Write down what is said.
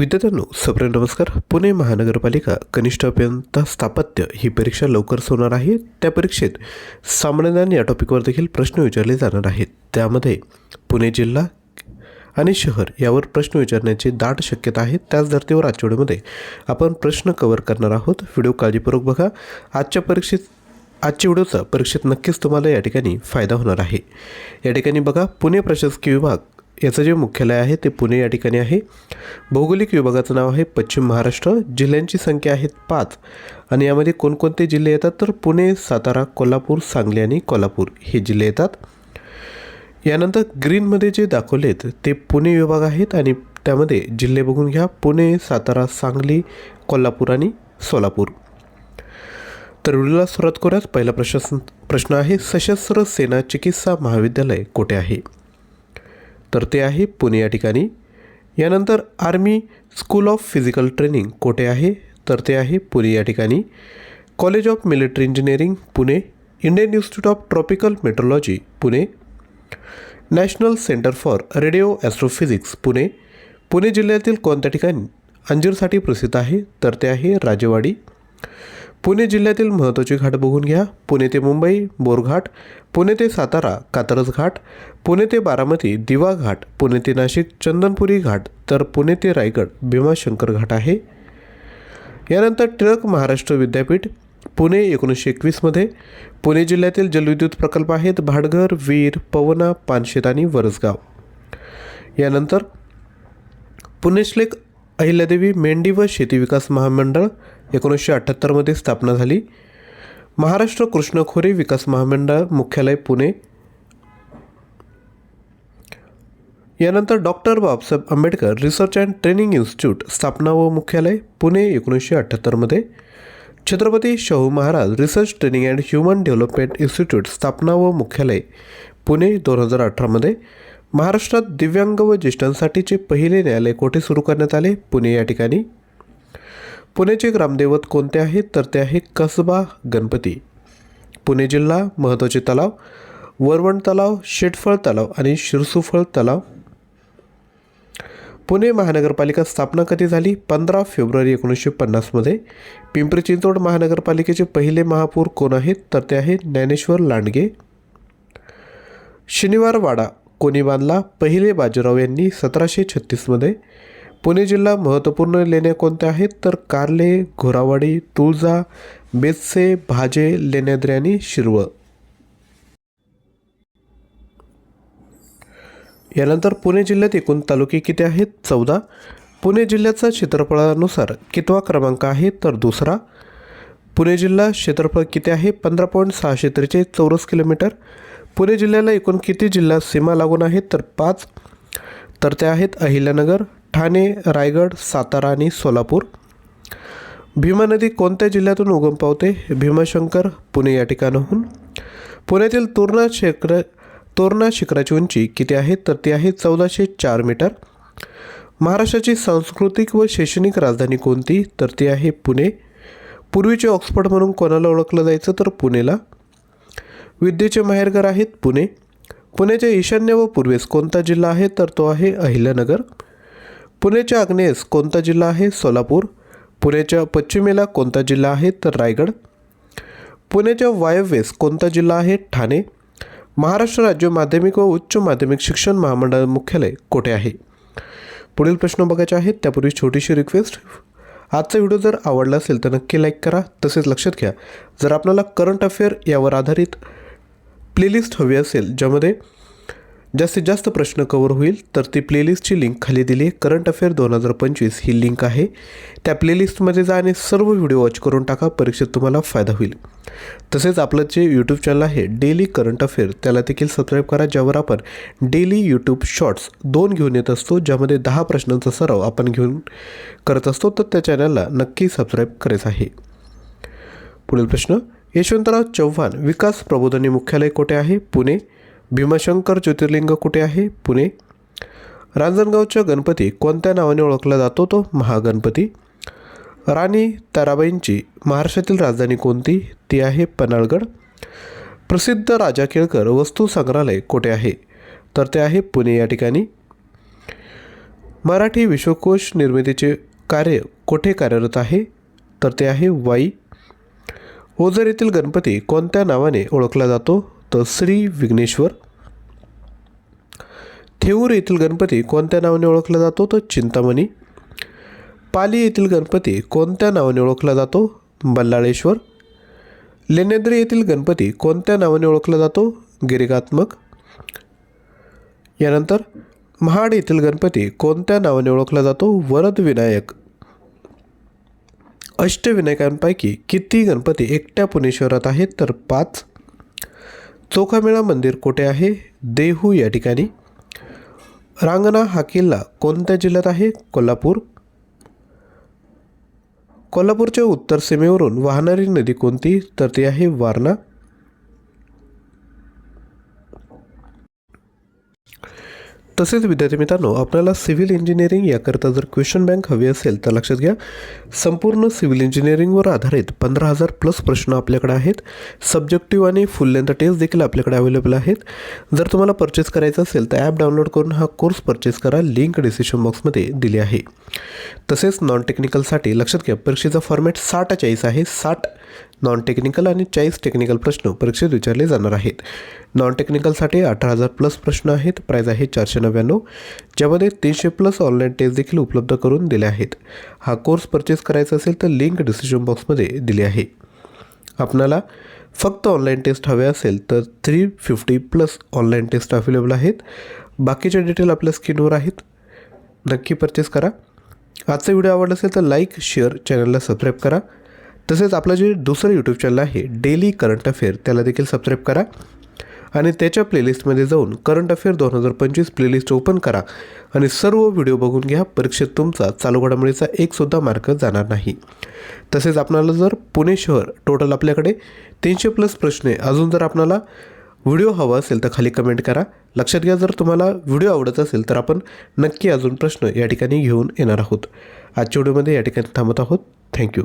विद्यार्थ्यांनो सप्रेम नमस्कार. पुणे महानगरपालिका कनिष्ठ अभियंता स्थापत्य ही परीक्षा लवकरच होणार आहे. त्या परीक्षेत सामान्यज्ञान या टॉपिकवर देखील प्रश्न विचारले जाणार आहेत. त्यामध्ये पुणे जिल्हा आणि शहर यावर प्रश्न विचारण्याची दाट शक्यता आहे. त्याच धर्तीवर आजच्या व्हिडिओमध्ये आपण प्रश्न कव्हर करणार आहोत. व्हिडिओ काळजीपूर्वक बघा. आजच्या परीक्षेत आजच्या व्हिडिओचा परीक्षेत नक्कीच तुम्हाला या ठिकाणी फायदा होणार आहे. या ठिकाणी बघा पुणे प्रशासकीय विभाग याचं जे मुख्यालय आहे ते पुणे या ठिकाणी आहे. भौगोलिक विभागाचं नाव आहे पश्चिम महाराष्ट्र. जिल्ह्यांची संख्या आहेत पाच. आणि यामध्ये कोणकोणते जिल्हे येतात? तर पुणे सातारा कोल्हापूर सांगली आणि कोल्हापूर हे जिल्हे येतात. यानंतर ग्रीनमध्ये जे दाखवलेत ते पुणे विभाग आहेत आणि त्यामध्ये जिल्हे बघून घ्या. पुणे सातारा सांगली कोल्हापूर आणि सोलापूर. तर व्हिडिओला सुरुवात करूयात. पहिला प्रश्न प्रश्न आहे सशस्त्र सेना चिकित्सा महाविद्यालय कोठे आहे? तर ते आहे पुणे या ठिकाणी. यानंतर army school of physical training कोठे आहे? तर ते आहे पुणे या ठिकाणी. College of military engineering Pune. Indian institute of tropical meteorology Pune. National centre for radio astrophysics Pune. Pune जिल्ह्यातील कोणत्या ठिकाणी? अंजीरसाठी प्रसिद्ध आहे तर ते आहे राजेवाडी. पुणे जिल्ह्यातील महत्त्वाचे घाट बघून घ्या. पुणे ते मुंबई बोरघाट पुणे ते सातारा कात्रज घाट. पुणे ते बारामती दिवा घाट. पुणे ते नाशिक चंदनपुरी घाट. तर पुणे ते रायगड भीमाशंकर घाट आहे. यानंतर टिळक महाराष्ट्र विद्यापीठ पुणे एकोणीसशे एकवीसमध्ये पुणे जिल्ह्यातील जलविद्युत प्रकल्प आहेत भाडघर वीर पवना पानशेत आणि वरसगाव. यानंतर पुणेश्लेक अहिल्यादेवी मेंढी व शेती विकास महामंडळ एकोणीसशे अठ्ठ्याहत्तरमध्ये स्थापना झाली. महाराष्ट्र कृष्णखोरी विकास महामंडळ मुख्यालय पुणे. यानंतर doctor Babasaheb Ambedkar research and training institute स्थापना व मुख्यालय पुणे एकोणीसशे अठ्ठ्याहत्तरमध्ये Chhatrapati Shahu Maharaj research training and human development institute स्थापना व मुख्यालय पुणे दोन हजार अठरामध्ये महाराष्ट्रात दिव्यांग व ज्येष्ठांसाठीचे पहिले न्यायालय कोठे सुरू करण्यात आले? पुणे या ठिकाणी. पुण्याचे ग्रामदैवत कोणते आहेत? तर ते आहे कसबा गणपती. पुणे जिल्हा महत्त्वाचे तलाव वरवण तलाव शेटफळ तलाव आणि शिरसुफळ तलाव. पुणे महानगरपालिका स्थापना कधी झाली? पंधरा फेब्रुवारी एकोणीसशे पन्नासमध्ये पिंपरी चिंचवड महानगरपालिकेचे पहिले महापौर कोण आहेत? तर ते आहेत ज्ञानेश्वर लांडगे. शनिवार वाडा कोणी बांधला? पहिले बाजीराव यांनी सतराशे छत्तीसमध्ये पुणे जिल्हा महत्त्वपूर्ण लेण्या कोणत्या आहेत? तर कारले घोरावाडी तुळजा बेतसे भाजे लेण्याद्री आणि शिरवळ. यानंतर पुणे जिल्ह्यात एकूण तालुके किती आहेत? चौदा. पुणे जिल्ह्याचा क्षेत्रफळानुसार कितवा क्रमांक आहे? तर दुसरा. पुणे जिल्हा क्षेत्रफळ किती आहे? पंधरा पॉईंट सहाशे त्रेचाळीस चौरस किलोमीटर. पुणे जिल्ह्याला एकूण किती जिल्हा सीमा लागून आहेत? तर पाच. तर त्या आहेत अहिल्यानगर ठाणे रायगड सातारा आणि सोलापूर. भीमा नदी कोणत्या जिल्ह्यातून उगम पावते? भीमाशंकर पुणे या ठिकाणाहून. पुण्यातील तोरणा शिखर तोरणा शिखराची उंची किती आहे? तर ती आहे चौदाशे चार मीटर. महाराष्ट्राची सांस्कृतिक व शैक्षणिक राजधानी कोणती? तर ती आहे पुणे. पूर्वीचे ऑक्सफर्ड म्हणून कोणाला ओळखलं जायचं? तर पुणेला. विद्येचे माहेरघर आहेत पुणे. पुण्याच्या ईशान्य व पूर्वेस कोणता जिल्हा आहे? तर तो आहे अहिल्यानगर. पुण्याच्या आग्नेयेस कोणता जिल्हा आहे? सोलापूर. पुण्याच्या पश्चिमेला कोणता जिल्हा आहे? तर रायगड. पुण्याच्या वायव्येस कोणता जिल्हा आहे? ठाणे. महाराष्ट्र राज्य माध्यमिक व उच्च माध्यमिक शिक्षण महामंडळ मुख्यालय कोठे आहे? पुढील प्रश्न बघायचे आहेत. त्यापूर्वी छोटीशी रिक्वेस्ट आजचा व्हिडिओ जर आवडला असेल तर नक्की लाईक करा. तसेच लक्षात घ्या. जर आपल्याला करंट अफेअर यावर आधारित प्लेलिस्ट हवी असेल ज्यामध्ये जास्तीत जास्त प्रश्न कवर होईल तर ती प्लेलिस्टची लिंक खाली दिली आहे. करंट अफेअर दोन हजार पंचवीस ही लिंक आहे. त्या प्लेलिस्टमध्ये जा आणि सर्व व्हिडिओ वॉच करून टाका परीक्षेत तुम्हाला फायदा होईल. तसेच आपलं जे यूट्यूब चॅनल आहे डेली करंट अफेअर त्याला देखील सबस्क्राईब करा ज्यावर आपण डेली यूट्यूब शॉर्ट्स दोन घेऊन येत असतो ज्यामध्ये दहा प्रश्नांचा सराव आपण घेऊन करत असतो तर त्या चॅनलला नक्की सबस्क्राईब करायचं आहे. पुढील प्रश्न यशवंतराव चव्हाण विकास प्रबोधनी मुख्यालय कुठे आहे? पुणे. भीमाशंकर ज्योतिर्लिंग कुठे आहे? पुणे. रांजणगावचा गणपती कोणत्या नावाने ओळखला जातो तो? महागणपती. राणी ताराबाईंची महाराष्ट्रातील राजधानी कोणती? ती आहे पन्हाळगड. प्रसिद्ध राजा केळकर वस्तू संग्रहालय कुठे आहे? तर ते आहे पुणे या ठिकाणी. मराठी विश्वकोश निर्मितीचे कार्य कोठे कार्यरत आहे? तर ते आहे वाई. ओझर येथील गणपती कोणत्या नावाने ओळखला जातो? तर श्री विघ्नेश्वर. थेऊर येथील गणपती कोणत्या नावाने ओळखला जातो? तर चिंतामणी. पाली येथील गणपती कोणत्या नावाने ओळखला जातो? बल्लाळेश्वर. लेनेद्री येथील गणपती कोणत्या नावाने ओळखला जातो? गिरिगात्मक. यानंतर महाड येथील गणपती कोणत्या नावाने ओळखला जातो? वरद विनायक. अष्टविनायकांपैकी किती गणपती एकट्या पुणे शहरात आहेत? तर पाच. चोखामेळा मंदिर कुठे आहे? देहू या ठिकाणी. रांगणा हा किल्ला कोणत्या जिल्ह्यात आहे? कोल्हापूर. कोल्हापूरच्या उत्तर सीमेवरून वाहणारी नदी कोणती? तर ती आहे वारणा. तसेच विद्यार्थी मित्रांनो आपल्याला सिव्हिल इंजिनिअरिंग याकरता जर क्वेश्चन बँक हवी असेल तर लक्षात घ्या संपूर्ण सिव्हिल इंजिनिअरिंगवर आधारित पंधरा हजार प्लस प्रश्न आपल्याकडे आहेत. सब्जेक्टिव्ह आणि फुल लेंथ टेस्ट देखील आपल्याकडे अवेलेबल आहेत. जर तुम्हाला परचेस करायचं असेल तर ॲप डाउनलोड करून हा कोर्स परचेस करा लिंक डिस्क्रिप्शन बॉक्समध्ये दिली आहे. तसेच नॉन टेक्निकलसाठी लक्षात घ्या परीक्षेचा फॉर्मॅट साठ चाळीस आहे साठ नॉन टेक्निकल आणि चाळीस टेक्निकल प्रश्न परीक्षेत विचारले जाणार आहेत. नॉन टेक्निकलसाठी अठरा हजार प्लस प्रश्न आहेत. प्राईज आहे चारशे नव्याण्णव. ज्यामध्ये तीनशे प्लस ऑनलाईन टेस्ट देखील उपलब्ध करून दिले आहेत. हा कोर्स परचेस करायचा असेल तर लिंक डिस्क्रिप्शन बॉक्समध्ये दिली आहे. आपणाला फक्त ऑनलाईन टेस्ट हवे असेल तर three fifty plus online test available आहेत. बाकीचे डिटेल आपल्या स्क्रीनवर आहेत. नक्की परचेस करा. आजचा व्हिडिओ आवडला असेल तर लाईक शेअर चॅनलला सबस्क्राईब करा. तसेच आपलं जे दुसरं यूट्यूब चॅनल आहे डेली करंट अफेअर त्याला देखील सबस्क्राईब करा. आणि त्याच्या प्लेलिस्टमध्ये जाऊन करंट अफेअर दोन हजार पंचवीस प्लेलिस्ट ओपन करा. आणि सर्व व्हिडिओ बघून घ्या परीक्षेत तुमचा चालू घडामोडीचा एकसुद्धा मार्क जाणार नाही. तसेच आपणाला जर पुणे शहर टोटल आपल्याकडे तीनशे प्लस प्रश्न आहे अजून जर आपणाला व्हिडिओ हवा असेल तर खाली कमेंट करा. लक्षात घ्या जर तुम्हाला व्हिडिओ आवडत असेल तर आपण नक्की अजून प्रश्न या ठिकाणी घेऊन येणार आहोत. आजच्या व्हिडिओमध्ये या ठिकाणी थांबत आहोत. थँक्यू